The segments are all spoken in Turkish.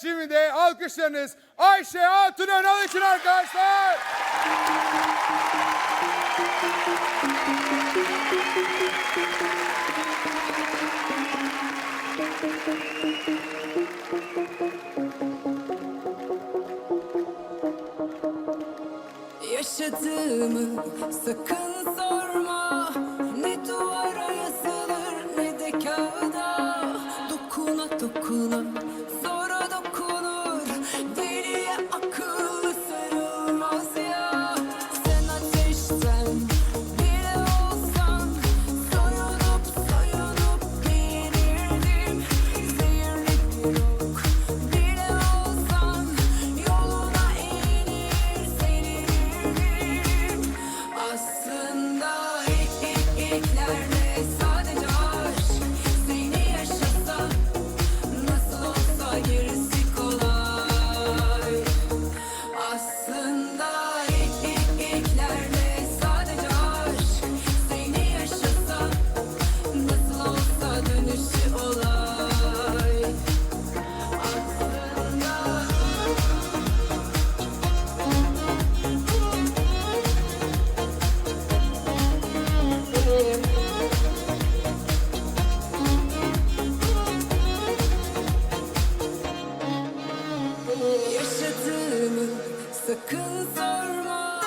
şimdi de alkışlarınız Ayşe Hatun Önal için arkadaşlar. Yaşadığımı sakın sor Bye. Sakın sarma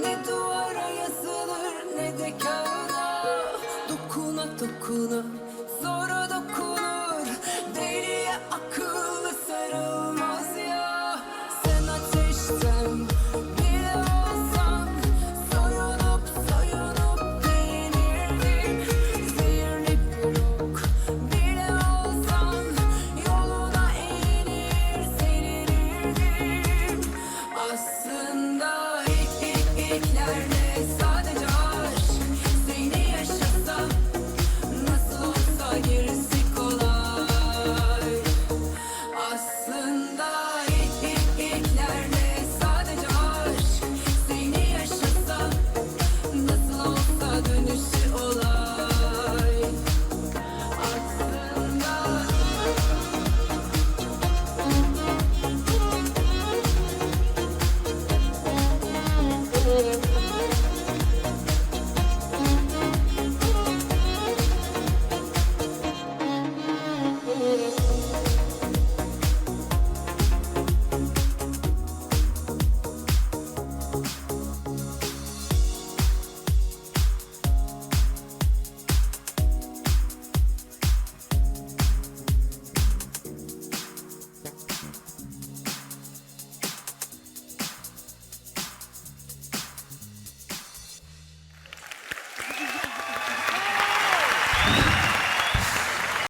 ne duvara yazılır ne de kağıda. Dokuna dokuna zora dokuna.